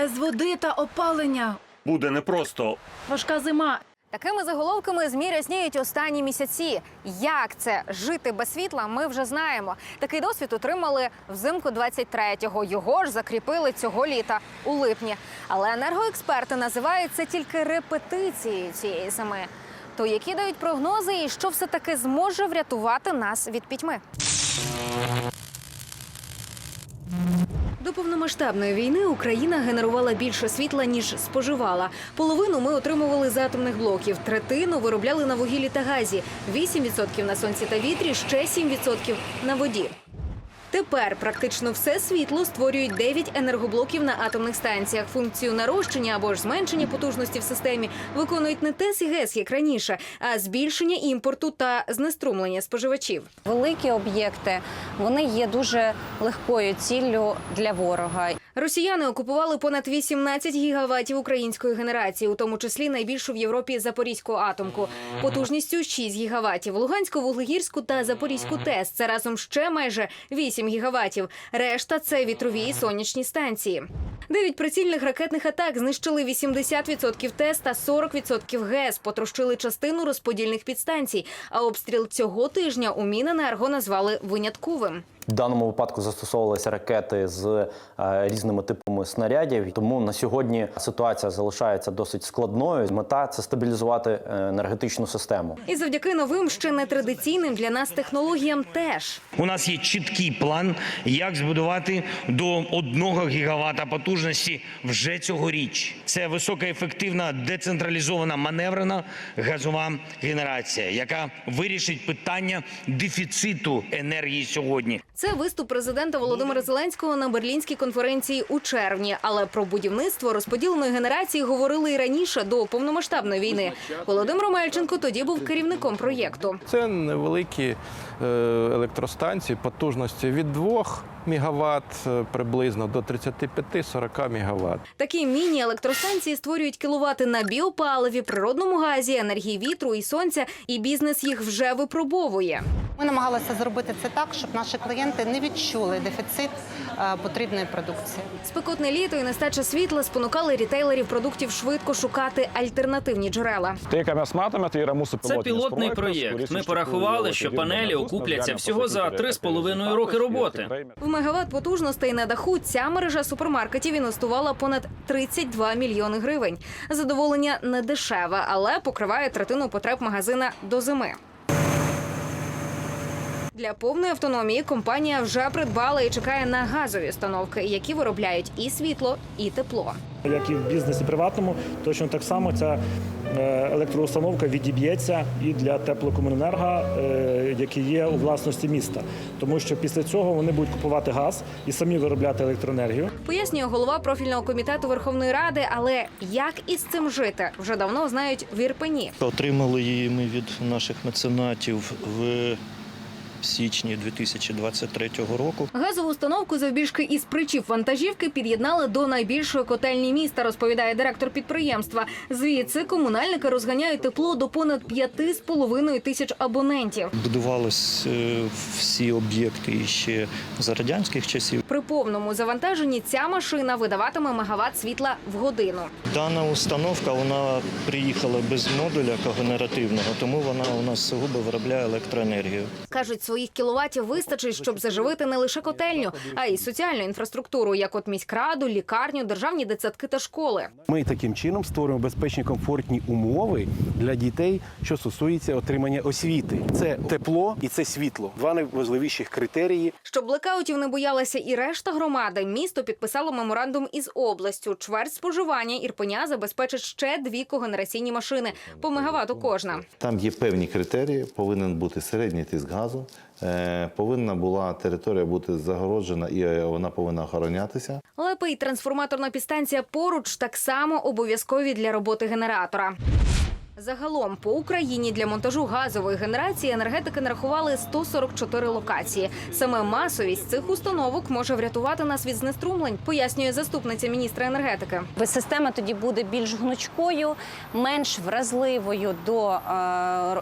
без води та опалення. Буде непросто. Важка зима. Такими заголовками змі рясніють останні місяці. Як це жити без світла? Ми вже знаємо. Такий досвід отримали взимку 23-го. Його ж закріпили цього літа у липні. Але енергоексперти називають це тільки репетицією цієї зими. То які дають прогнози, і що все таки зможе врятувати нас від пітьми? До повномасштабної війни Україна генерувала більше світла ніж споживала. Половину ми отримували з атомних блоків, третину виробляли на вугіллі та газі, 8% на сонці та вітрі, ще 7% на воді. Тепер практично все світло створюють 9 енергоблоків на атомних станціях. Функцію нарощення або ж зменшення потужності в системі виконують не ТЕС і ГЕС, як раніше, а збільшення імпорту та знеструмлення споживачів. Великі об'єкти вони є дуже легкою ціллю для ворога. Росіяни окупували понад 18 гігаватів української генерації, у тому числі найбільшу в Європі Запорізьку атомку, потужністю 6 гігаватів, Луганську, Вуглегірську та Запорізьку ТЕС. Це разом ще майже 8 гігаватів. Решта це вітрові і сонячні станції. Дев'ять прицільних ракетних атак знищили 80% ТЕС та 40% ГЕС, потрощили частину розподільних підстанцій. А обстріл цього тижня у Міненерго назвали винятковим. В даному випадку застосовувалися ракети з е, різними типами снарядів. Тому на сьогодні ситуація залишається досить складною. Мета це стабілізувати е, енергетичну систему. І завдяки новим ще нетрадиційним для нас технологіям теж. У нас є чіткий план, як збудувати до 1 гігавата потужності вже цьогоріч. Це високоефективна децентралізована маневрена газова генерація, яка вирішить питання дефіциту енергії сьогодні. Це виступ президента Володимира Зеленського на берлінській конференції у червні. Але про будівництво розподіленої генерації говорили і раніше до повномасштабної війни. Володимир Омельченко тоді був керівником проєкту. Це невеликі е, електростанції потужності від 2 МВт приблизно до 35-40 МВт. Такі міні-електростанції створюють кіловати на біопаливі, природному газі, енергії вітру і сонця. І бізнес їх вже випробовує. Ми намагалися зробити це так, щоб наші клієнти не відчули дефіцит е, потрібної продукції. Спекотне літо і нестача світла спонукали рітейлерів продуктів швидко шукати альтернативні джерела. Це пілотний проєкт. Ми порахували, що панелі окупляться всього за 3,5 роки роботи. Мегаватт потужностей на даху ця мережа супермаркетів інвестувала понад 32 мільйони гривень. Задоволення не дешеве, але покриває третину потреб магазина до зими. Для повної автономії компанія вже придбала і чекає на газові установки, які виробляють і світло, і тепло. Як і в бізнесі приватному, точно так само ця е, електроустановка відіб'ється і для теплокомуненерго, е, які є у власності міста. Тому що після цього вони будуть купувати газ і самі виробляти електроенергію. Пояснює голова профільного комітету Верховної Ради. Але як із цим жити, вже давно знають в Ірпені. Отримали її ми від наших меценатів в січні 2023 року. Газову установку завбільшки із причіп вантажівки під'єднали до найбільшої котельні міста, розповідає директор підприємства. Звідси комунальники розганяють тепло до понад 5,5 тисяч абонентів. Будувались е, всі об'єкти ще за радянських часів. При повному завантаженні ця машина видаватиме мегаватт світла в годину. Дана установка вона приїхала без модуля когенеративного, тому вона у нас сугубо виробляє електроенергію. Кажуть, своїх кіловатів вистачить, щоб заживити не лише котельню, а й соціальну інфраструктуру, як от міськраду, лікарню, державні дитсадки та школи. Ми таким чином створюємо безпечні комфортні умови для дітей, що стосується отримання освіти. Це тепло і це світло. Два найважливіших критерії. Щоб блекаутів не боялася і решта громади, місто підписало меморандум із областю. Чверть споживання Ірпеня забезпечить ще дві когенераційні машини по мегавату кожна. Там є певні критерії, повинен бути середній тиск газу, повинна була територія бути загороджена і е, вона повинна охоронятися. Лепий трансформаторна підстанція поруч так само обов'язкові для роботи генератора. Загалом по Україні для монтажу газової генерації енергетики нарахували 144 локації. Саме масовість цих установок може врятувати нас від знеструмлень, пояснює заступниця міністра енергетики. Система тоді буде більш гнучкою, менш вразливою до е,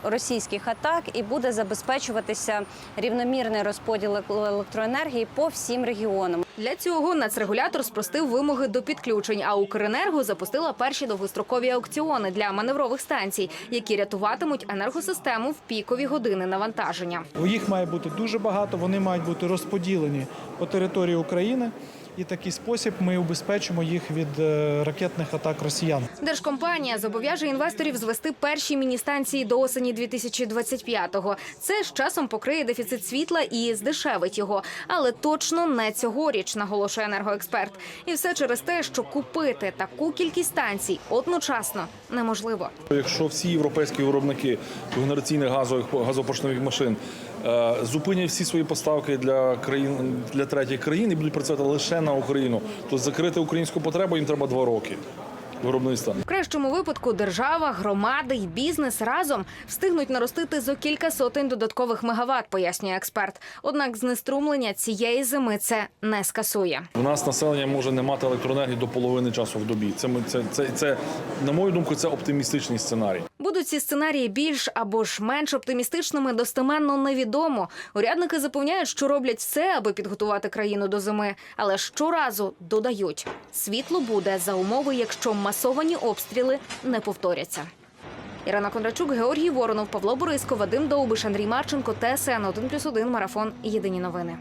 російських атак і буде забезпечуватися рівномірний розподіл електроенергії по всім регіонам. Для цього нацрегулятор спростив вимоги до підключень, а Укренерго запустила перші довгострокові аукціони для маневрових станцій, які рятуватимуть енергосистему в пікові години навантаження. Їх має бути дуже багато. Вони мають бути розподілені по території України. І такий спосіб ми убезпечимо їх від е, ракетних атак росіян. Держкомпанія зобов'яже інвесторів звести перші міні-станції до осені 2025-го. Це з часом покриє дефіцит світла і здешевить його, але точно не цьогоріч, наголошує енергоексперт. І все через те, що купити таку кількість станцій одночасно неможливо. Якщо всі європейські виробники генераційних газових газопоршневих машин е, зупинять всі свої поставки для країн для третіх країн і будуть працювати лише на Україну, то закрити українську потребу їм треба два роки виробництва. В кращому випадку держава, громади й бізнес разом встигнуть наростити зо кілька сотень додаткових мегаватт, пояснює експерт. Однак знеструмлення цієї зими це не скасує. У нас населення може не мати електроенергії до половини часу в добі. Це це, це, це на мою думку, це оптимістичний сценарій. Будуть ці сценарії більш або ж менш оптимістичними, достеменно невідомо. Урядники запевняють, що роблять все, аби підготувати країну до зими. Але щоразу додають, світло буде за умови, якщо масовані обстріли не повторяться. Ірина Кондрачук, Георгій Воронов, Павло Бориско, Вадим Довбиш, Андрій Марченко, ТСН 1+,1, Марафон. Єдині новини.